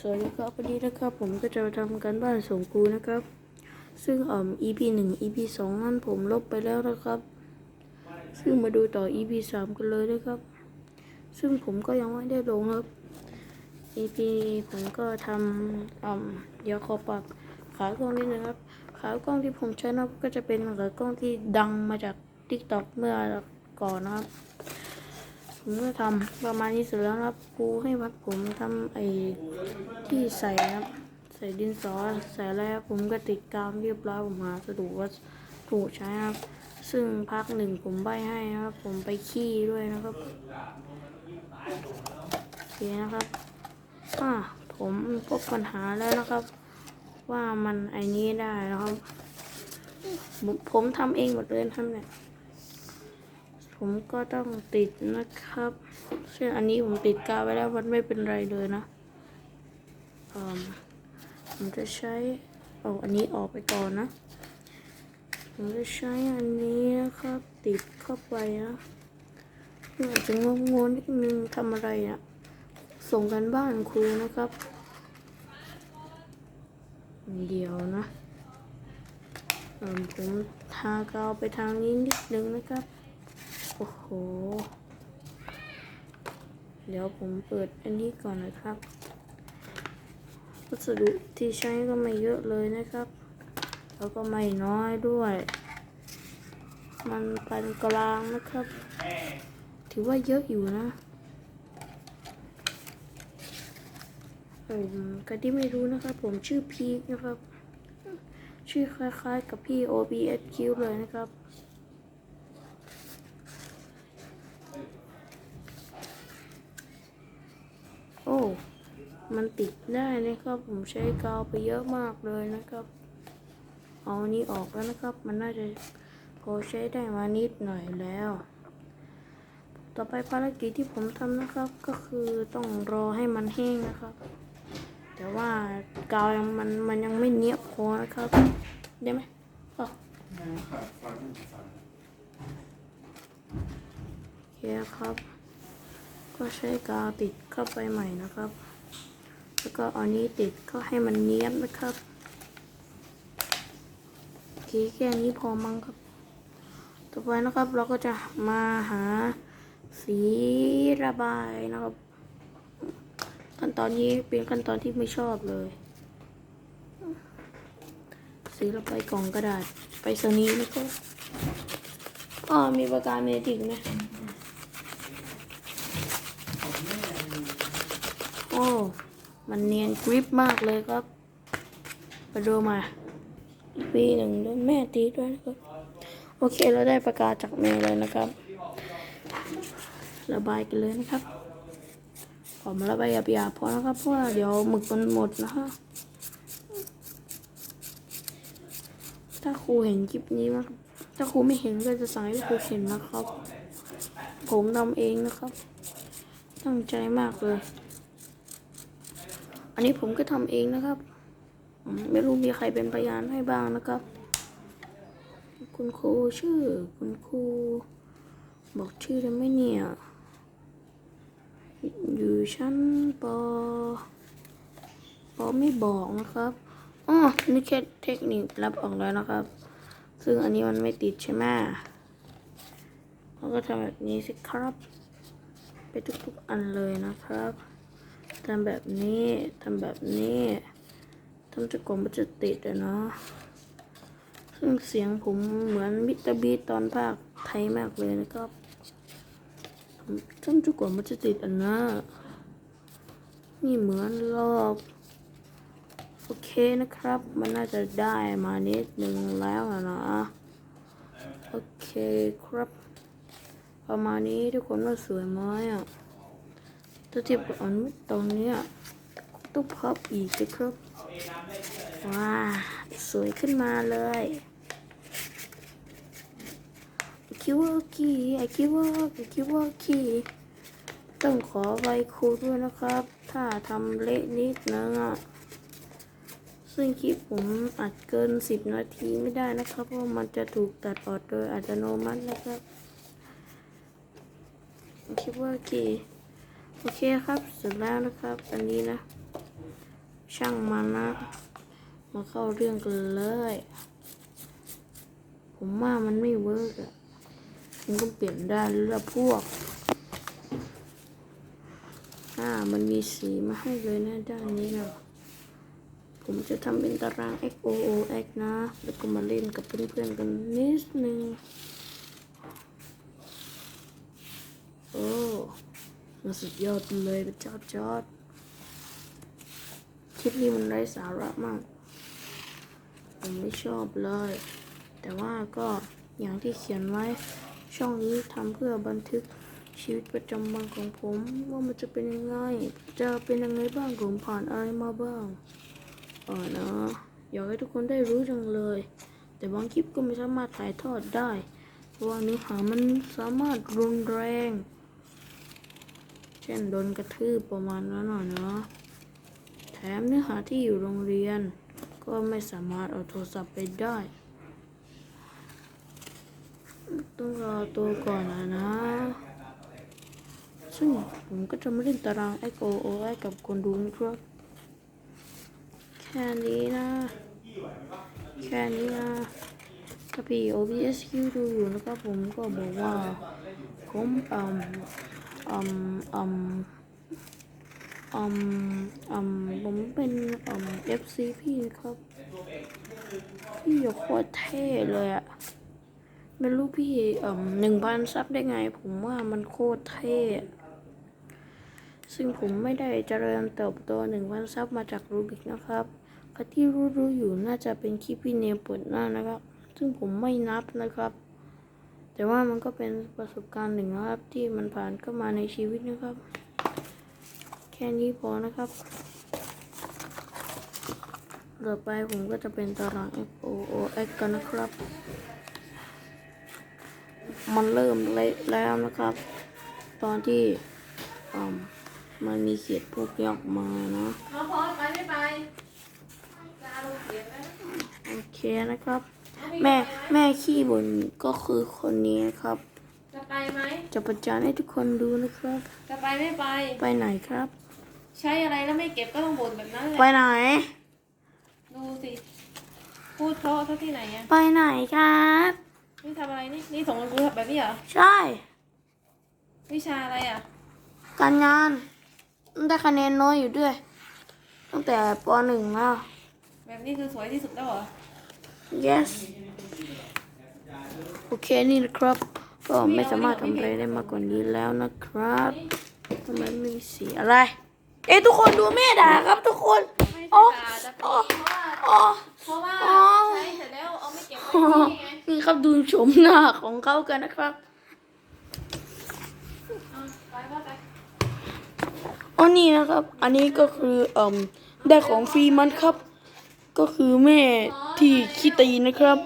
สวัสดีครับวันนี้นะครับ ผมก็จะทำการบ้านส่งครูนะครับ ซึ่งอ่อ EP หนึ่ง EP สองนั้นผมลบไปแล้วนะครับ ซึ่งมาดูต่อ EP สามกันเลยนะครับ ซึ่งผมก็ยังไม่ได้ลงครับ EP ผมก็ทำอ่อเดี๋ยวขอปรับขากล้องนิดนึงครับ ขากล้องที่ผมใช้นะก็จะเป็นขากล้องที่ดังมาจาก TikTok เมื่อก่อนนะครับ ผมก็ทำประมาณนี้เสร็จแล้วครับครูให้วัดผมทำไอ้ที่ใส่นะครับ ใส่ดินสอใส่อะไรครับผมก็ติดกาวเรียบร้อยผมหาสะดวกว่าถูกใช้ครับ ซึ่งพักหนึ่งผมใบให้นะครับ ผมไปขี้ด้วยนะครับโอเคนะครับอ่าผมพบปัญหาแล้วนะครับ ว่ามันไอ้นี้ได้นะครับ ผมผมทำเองหมดเลยทำเนี่ย ผมก็ต้องติดนะครับซึ่งอันนี้ผมติดกาวไว้แล้วมันไม่เป็นไรเลยนะผมจะใช้เอาอันนี้ออกไปก่อนนะ ผมจะใช้อันนี้นะครับ ติดเข้าไปนะอาจจะงงงๆนิดนึงทำอะไรอะส่งกันบ้านครูนะครับ เดี๋ยวนะผมทากาวไปทางนี้นิดนึงนะครับ โอ้โห เดี๋ยวผมเปิดอันนี้ก่อนนะครับ วัสดุที่ใช้ก็ไม่เยอะเลยนะครับ แล้วก็ไม่น้อยด้วย มันปานกลางนะครับ ถือว่าเยอะอยู่นะผมก็ที่ไม่รู้นะครับ ผมชื่อพีคนะครับ ชื่อคล้ายๆกับพี่ OBSQ เลยนะครับ โอ้ มันติดได้นะครับ ผมใช้กาวไปเยอะมากเลยนะครับเอาอันนี้ออกแล้วนะครับ มันน่าจะพอใช้ได้มานิดหน่อยแล้ว ต่อไปภารกิจที่ผมทำนะครับ ก็คือต้องรอให้มันแห้งนะครับ แต่ว่ากาวยังมันมันยังไม่เนียบพอนะครับ ได้ไหมอ๋อโอเคครับ ก็ใช้กาวติดเข้าไปใหม่นะครับ แล้วก็อานี้ติดก็ให้มันเนี้ยบนะครับโอเคแค่นี้พอมั้งครับ ต่อไปนะครับเราก็จะมาหาสีระบายนะครับขั้นตอนนี้เป็นขั้นตอนที่ไม่ชอบเลย สีระบายกล่องกระดาษไปสนีย์นะครับอ๋อมีประกาเมจิกไหมโอ้ มันเนียนกริปมากเลยครับไปดูมาอีปีหนึ่งด้วยแม่ตีด้วยนะครับ โอเคเราได้ประกาศจากเมย์เลยนะครับ ระบายกันเลยนะครับผมระบายหยาบๆพอนะครับเพราะว่าเดี๋ยวหมึกมันหมดนะฮะถ้าครูเห็นคลิปนี้มั้งถ้าครูไม่เห็นก็จะสั่งให้ครูเห็นนะครับ ผมทำเองนะครับ ตั้งใจมากเลย นนี้ผมก็ทำเองนะครับ ไม่รู้มีใครเป็นพยานให้บ้างนะครับ คุณครูชื่อ คุณครูบอกชื่อได้ไหมเนี่ย อยู่ชั้นปปไม่บอกนะครับอ๋อนี่แค่เทคนิครับออกแล้วนะครับ ซึ่งอันนี้มันไม่ติดใช่ไหมเราก็ทำแบบนี้สิครับ ไปทุกๆอันเลยนะครับ ทำแบบนี้ทำแบบนี้ทำจนกว่ามันจะติดอะเนาะซึ่งเสียงผมเหมือนมิตรบีตอนภาคไทยมากเลยนะครับทำจนกว่ามันจะติดอะนะนี่เหมือนรอบโอเคนะครับ มันน่าจะได้มานิดนึงแล้วอะนะโอเคครับ ประมาณนี้ทุกคนว่าสวยไหมอะ ถ้าเทียบกับอันตรงเนี้ยต้องพับอีกนะครับว้าสวยขึ้นมาเลยคิดว่าคีไอคิว่าไอคิว่าคีต้องขอไว้ครูด้วยนะครับ ถ้าทำเละนิดนึงอะซึ่งคลิปผมอัดเกินสิบนาทีไม่ได้นะครับ เพราะมันจะถูกตัดออกโดยอัตโนมัตินะครับคิดว่าคี โอเคครับเสร็จแล้วนะครับ อันนี้นะ ช่างมันนะ มาเข้าเรื่องกันเลย ผมว่ามันไม่เวิร์กอะมันก็เปลี่ยนได้แล้วล่ะพวก อ่า มันมีสีมาให้เลยนะด้านนี้นะผมจะทำเป็นตาราง x o o x นะ แล้วก็มาเล่นกับเพื่อนๆกันนิดนึง โอ้ มันสุดยอดเลยพระเจ้าจอดคลิปนี้มันไร้สาระมาก ผมไม่ชอบเลย แต่ว่าก็อย่างที่เขียนไว้ ช่องนี้ทำเพื่อบันทึกชีวิตประจำวันของผม ว่ามันจะเป็นยังไง จะเป็นยังไงบ้างผมผ่านอะไรมาบ้างเออนะอยากให้ทุกคนได้รู้จังเลย แต่บางคลิปก็ไม่สามารถถ่ายทอดได้เพราะว่าเนื้อหามันสามารถรุนแรง เช่นโดนกระทืบประมาณนั้นน่ะเนาะ แถมเนื้อหาที่อยู่โรงเรียน ก็ไม่สามารถเอาโทรศัพท์ไปได้ ต้องรอตัวก่อนนะนะ ซึ่งผมก็จะไมาเล่นตาราง x o o ให้กับคนดูนะครับ แค่นี้นะ แค่นี้นะถ้าพี่ OBSQ ดูอยู่นะครับผมก็บอกว่าผมเอืม อมอมอมอมผมเป็นอืม FC พี่ครับ พี่อย่าโคตรเท่เลยอะไม่รู้พี่อมหนึ่งพันซับได้ไง ผมว่ามันโคตรเท่ ซึ่งผมไม่ได้เจริญเติบโตหนึ่งพันซับมาจากรูบิกนะครับใครที่รู้รู้ๆอยู่น่าจะเป็นคลิปพี่เนมเปิดหน้านะครับ ซึ่งผมไม่นับนะครับ แต่ว่ามันก็เป็นประสบการณ์หนึ่งนะครับ ที่มันผ่านเข้ามาในชีวิตนะครับ แค่นี้พอนะครับต่อไปผมก็จะเป็นตาราง F O O X กันนะครับ มันเริ่มเละแล้วนะครับ ตอนที่อืมมันมีเขียดพวกนี้ออกมานะน้องพอสไปไม่ไปจะอารมณ์เสียไหมโอเคนะครับ แม่แม่ขี้บ่นก็คือคนนี้ครับ จะไปไหมจะประจานให้ทุกคนดูนะครับ จะไปไม่ไป ไปไหนครับ ใช้อะไรแล้วไม่เก็บก็ต้องบ่นแบบนั้นแหไปละไหน ดูสิ พูดเพราะเท่าที่ไหนอะไปไหนครับ นี่ทำอะไรนี่ นี่ส่งกูแบบนี้เหรอ ใช่ วิชาอะไรอะการงานได้คะแนนน้อยอยู่ด้วย ตั้งแต่ปหนึ่งแล้ว แบบนี้คือสวยที่สุดแล้วเหรอ yes โอเคนี่นะครับ ก็ไม่สามารถทำอะไรได้มากกว่านี้แล้วนะครับทำไมไม่มีสีอะไร เอ้ทุกคนดูแม่ด่าครับทุกคนไม่อ๋อใช่ด่าจะไปอ๋อเพราะว่าอ๋อเพราะว่าอ๋อใช้เสร็จแล้วเอาไม่เก็บไว้ที่ไงนี่ครับดูชมหน้าของเขากันนะครับเอาไปก็ไปอ๋อนี่นะครับ อันนี้ก็คือเอ่มได้ของฟรีมันครับ ก็คือแม่ที่ขี้ตีนะครับ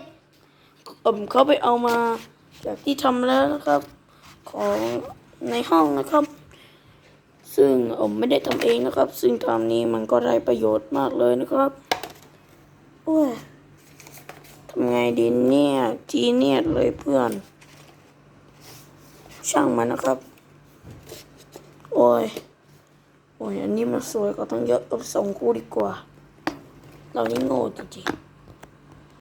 เอ่มเขาไปเอามาจากที่ทำแล้วนะครับ ของในห้องนะครับ ซึ่งเอ่มไม่ได้ทำเองนะครับ ซึ่งทำนี้มันก็ได้ประโยชน์มากเลยนะครับโอ้ยทำไงดีเนี่ยทีเนี่ยเลยเพื่อน ช่างมันนะครับ โอ้ยโอ้ยอันนี้มันสวยก็ต้องเยอะเอาไปส่งคู่ดีกว่า เรานี่โง่จริงๆ